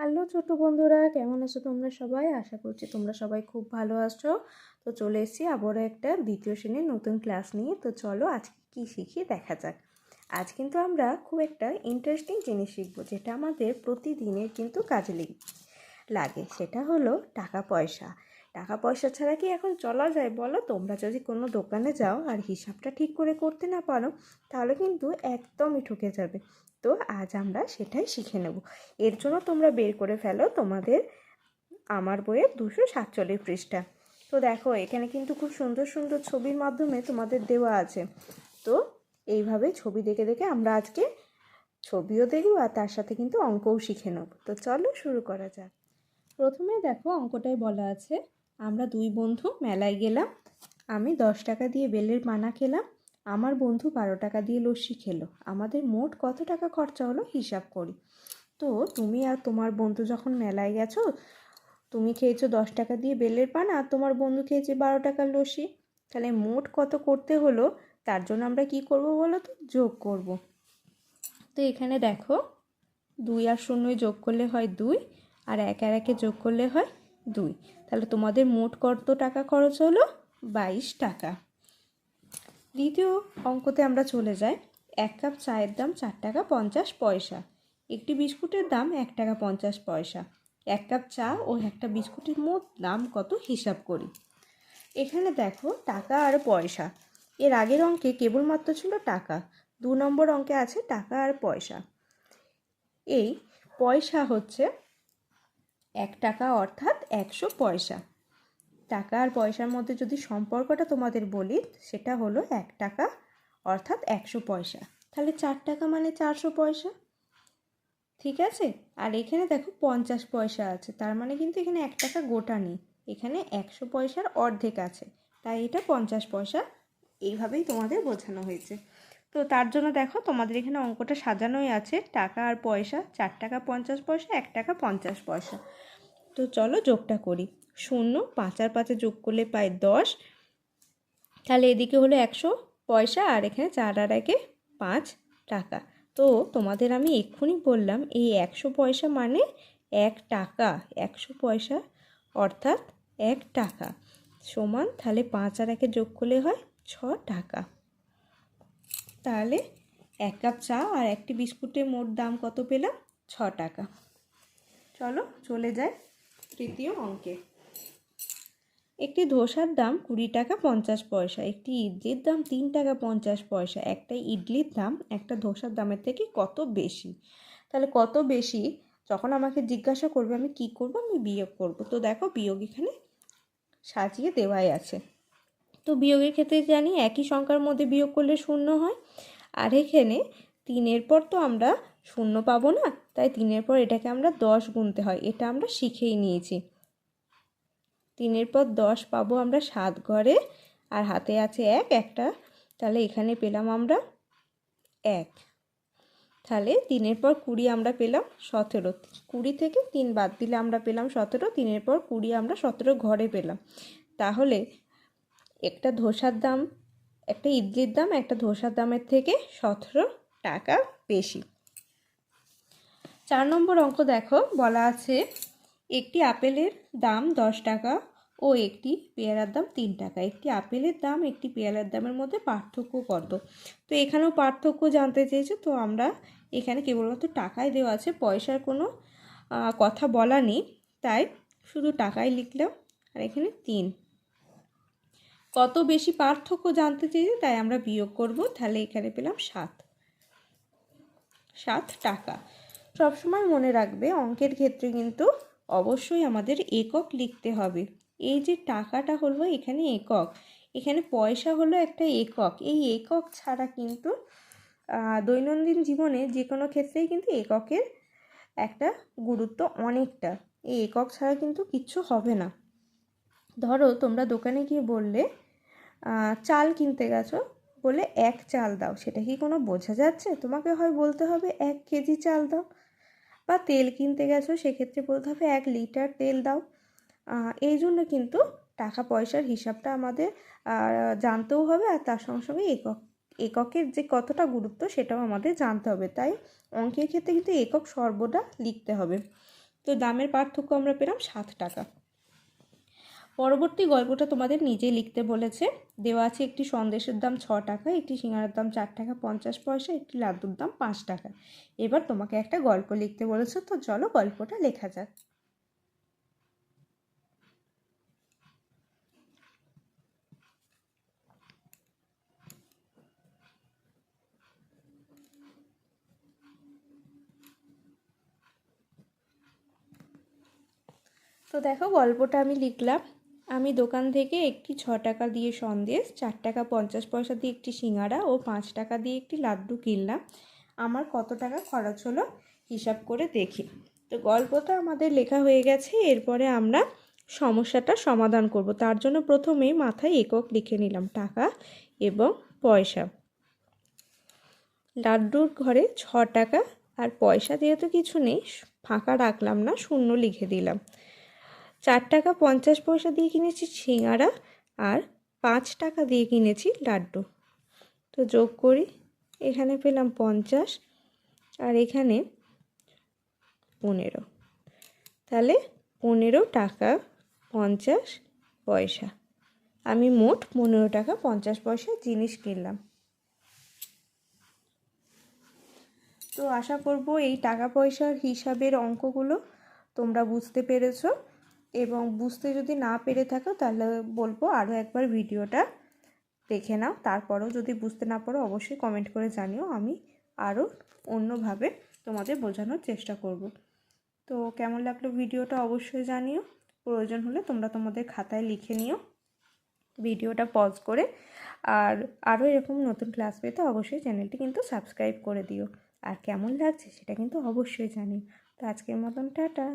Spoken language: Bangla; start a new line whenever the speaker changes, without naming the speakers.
হ্যালো ছোট বন্ধুরা, কেমন আছো তোমরা সবাই? আশা করছি তোমরা সবাই খুব ভালো আছো। তো চলে এসেছি আবারও একটা দ্বিতীয় শ্রেণির নতুন ক্লাস নিয়ে। তো চলো আজকে কী শিখি দেখা যাক। আজ কিন্তু আমরা খুব একটা ইন্টারেস্টিং জিনিস শিখব, যেটা আমাদের প্রতিদিনের কিন্তু কাজে লেগে লাগে। সেটা হলো টাকা পয়সা টাকা পয়সা ছাড়া কি এখন চলা যায় বলো? তোমরা যদি কোনো দোকানে যাও আর হিসাবটা ঠিক করে করতে না পারো, তাহলে কিন্তু একদমই ঠকে যাবে। তো আজ আমরা সেটাই শিখে নেব। এর জন্য তোমরা বের করে ফেলো তোমাদের আমার বইয়ের দুশো সাতচল্লিশ পৃষ্ঠা। তো দেখো, এখানে কিন্তু খুব সুন্দর সুন্দর ছবির মাধ্যমে তোমাদের দেওয়া আছে। তো এইভাবে ছবি দেখে দেখে আমরা আজকে ছবিও দেখব আর তার সাথে কিন্তু অঙ্কও শিখে নেব। তো চলো শুরু করা যাক। প্রথমে দেখো অঙ্কটাই বলা আছে আমরা দুই বন্ধু মেলায় গেলাম। আমি দশ টাকা দিয়ে বেলের মানা খেলাম। আমার বন্ধু বারো টাকা দিয়ে লস্যি খেলো। আমাদের মোট কত টাকা খরচা হলো হিসাব করি। তো তুমি আর তোমার বন্ধু যখন মেলায় গেছো, তুমি খেয়েছো দশ টাকা দিয়ে বেলের পানা আর তোমার বন্ধু খেয়েছে বারো টাকার লস্যি। তাহলে মোট কত করতে হলো? তার জন্য আমরা কি করব বলো তো? যোগ করব। তো এখানে দেখো, দুই আর শূন্যই যোগ করলে হয় দুই, আর এক আর একে যোগ করলে হয় দুই। তাহলে তোমাদের মোট কত টাকা খরচ হলো? বাইশ টাকা। দ্বিতীয় অঙ্কতে আমরা চলে যাই। এক কাপ চায়ের দাম চার টাকা পঞ্চাশ পয়সা। একটি বিস্কুটের দাম এক টাকা পঞ্চাশ পয়সা। এক কাপ চা ও একটা বিস্কুটের মোট দাম কত হিসাব করি। এখানে দেখো টাকা আর পয়সা। এর আগের অঙ্কে কেবলমাত্র ছিল টাকা। দু নম্বর অঙ্কে আছে টাকা আর পয়সা। এই পয়সা হচ্ছে এক টাকা অর্থাৎ একশো পয়সা। টাকা আর পয়সার মধ্যে যদি সম্পর্কটা তোমাদের বলি, সেটা হলো এক টাকা অর্থাৎ একশো পয়সা। তাহলে চার টাকা মানে চারশো পয়সা। ঠিক আছে? আর এখানে দেখো পঞ্চাশ পয়সা আছে। তার মানে কিন্তু এখানে এক টাকা গোটা নেই। এখানে একশো পয়সার অর্ধেক আছে। তাই এটা পঞ্চাশ পয়সা এইভাবেই তোমাদের বোঝানো হয়েছে। তো তার জন্য দেখো তোমাদের এখানে অঙ্কটা সাজানোই আছে। টাকা আর পয়সা, চার টাকা পঞ্চাশ পয়সা, এক টাকা পঞ্চাশ পয়সা। তো চলো যোগটা করি। শূন্য, পাঁচ আর পাঁচে যোগ করলে পাই দশ। তাহলে এদিকে হলো একশো পয়সা আর এখানে চার আর একে পাঁচ টাকা। তো তোমাদের আমি এক্ষুনি বললাম, এই একশো পয়সা মানে এক টাকা, একশো পয়সা অর্থাৎ এক টাকা। সমান তাহলে পাঁচ আর একে যোগ করলে হয় ছ টাকা। তাহলে এক কাপ চা আর একটি বিস্কুটের মোট দাম কত পেলাম? ছ টাকা। চলো চলে যায় তৃতীয় অঙ্কে। একটি ধোসার দাম কুড়ি টাকা পঞ্চাশ পয়সা, একটি ইডলির দাম তিন টাকা পঞ্চাশ পয়সা, একটা ইডলির দাম একটা ধোসার দামের থেকে কত বেশি? তাহলে কত বেশি? যখন আমাকে জিজ্ঞাসা করবে আমি কি করব? আমি বিয়োগ করব। তো দেখো বিয়োগ এখানে সাজিয়ে দেওয়াই আছে। তো বিয়োগের ক্ষেত্রে জানি একই সংখ্যার মধ্যে বিয়োগ করলে শূন্য হয়। আর এখানে তিনের পর তো আমরা শূন্য পাবো না, তাই তিনের পর এটাকে আমরা দশ গুনতে হয়। এটা আমরা শিখেই নিয়েছি। তিনের পর দশ পাবো আমরা সাত ঘরে, আর হাতে আছে এক, একটা। তাহলে এখানে পেলাম আমরা এক। তাহলে তিনের পর কুড়ি আমরা পেলাম সতেরো। কুড়ি থেকে তিন বাদ দিলে আমরা পেলাম সতেরো, তিনের পর কুড়ি আমরা সতেরো ঘরে পেলাম। তাহলে একটা ধোসার দাম, একটা ইডলির দাম, একটা ধোসার দামের থেকে সতেরো টাকা বেশি। চার নম্বর অঙ্ক দেখো, বলা আছে, একটি আপেলের দাম দশ টাকা ও একটি পেয়ারার দাম তিন টাকা। একটি আপেলের দাম, একটি পেয়ারার দামের মধ্যে পার্থক্য কত? তো এখানেও পার্থক্য জানতে চেয়েছে, তো আমরা এখানে কেবলমাত্র টাকায় দেওয়া আছে, পয়সার কোনো কথা বলা নেই। তাই শুধু টাকাই লিখলাম, আর এখানে তিন। কত বেশি পার্থক্য জানতে চেয়েছে তাই আমরা বিয়োগ করব। তাহলে এখানে পেলাম সাত। সাত টাকা। সবসময় মনে রাখবে, অঙ্কের ক্ষেত্রে কিন্তু অবশ্যই আমাদের একক লিখতে হবে। এই যে টাকাটা হলো এখানে একক, এখানে পয়সা হলো একটা একক। এই একক ছাড়া কিন্তু দৈনন্দিন জীবনে যে কোনো ক্ষেত্রেই কিন্তু এককের একটা গুরুত্ব অনেকটা। এই একক ছাড়া কিন্তু কিচ্ছু হবে না। ধরো তোমরা দোকানে গিয়ে বললে চাল কিনতে গেছো, বলে এক চাল দাও। সেটা কি কোনো বোঝা যাচ্ছে? তোমাকে হয় বলতে হবে এক কেজি চাল দাও। বা তেল কিনতে গেছো, সেক্ষেত্রে বলতে হবে এক লিটার তেল দাও। এই জন্য কিন্তু টাকা পয়সার হিসাবটা আমাদের জানতেও হবে আর তার সঙ্গে সঙ্গে একক, এককের যে কতটা গুরুত্ব সেটাও আমাদের জানতে হবে। তাই অঙ্কের ক্ষেত্রে কিন্তু একক সর্বদা লিখতে হবে। তো দামের পার্থক্য আমরা পেলাম সাত টাকা। পরবর্তী গল্পটা তোমাদের নিজেই লিখতে বলেছে। দেওয়া আছে একটি সন্দেশের দাম ছ টাকা, একটি সিঙ্গারার দাম চার টাকা, পঞ্চাশ পয়সা, একটি লাড্ডুর দাম পাঁচ টাকা। এবার তোমাকে একটা গল্প লিখতে বলেছে, তো চলো গল্পটা লেখা যাক। তো দেখো গল্পটা আমি লিখলাম। আমি দোকান থেকে একটি ছ টাকা দিয়ে সন্দেশ, চার টাকা পঞ্চাশ পয়সা দিয়ে একটি সিঙ্গারা ও পাঁচ টাকা দিয়ে একটি লাড্ডু কিনলাম। আমার কত টাকা খরচ হলো হিসাব করে দেখি। তো গল্পটা আমাদের লেখা হয়ে গেছে, এরপরে আমরা সমস্যাটা সমাধান করব। তার জন্য প্রথমেই মাথায় একক লিখে নিলাম, টাকা এবং পয়সা। লাড্ডুর ঘরে ছ টাকা আর পয়সা যেহেতু কিছু নেই, ফাঁকা রাখলাম না, শূন্য লিখে দিলাম। চার টাকা পঞ্চাশ পয়সা দিয়ে কিনেছি সিঙ্গারা আর পাঁচ টাকা দিয়ে কিনেছি লাড্ডু। তো যোগ করি, এখানে পেলাম পঞ্চাশ আর এখানে পনেরো। তাহলে পনেরো টাকা পঞ্চাশ পয়সা। আমি মোট পনেরো টাকা পঞ্চাশ পয়সা জিনিস কিনলাম। তো আশা করব এই টাকা পয়সার হিসাবের অঙ্কগুলো তোমরা বুঝতে পেরেছ। এবং বুঝতে যদি না পেরে থাকো, তাহলে বলব আরও একবার ভিডিওটা দেখে নাও। তারপরেও যদি বুঝতে না পারো, অবশ্যই কমেন্ট করে জানিও। আমি আরও অন্যভাবে তোমাদের বোঝানোর চেষ্টা করব। তো কেমন লাগল ভিডিওটা অবশ্যই জানিও। প্রয়োজন হলে তোমরা তোমাদের খাতায় লিখে নিও। ভিডিওটা পজ করে। আর আরও এরকম নতুন ক্লাস পেতে অবশ্যই চ্যানেলটি কিন্তু সাবস্ক্রাইব করে দিও। আর কেমন লাগছে সেটা কিন্তু অবশ্যই জানিও। তো আজকের মতন টাটা।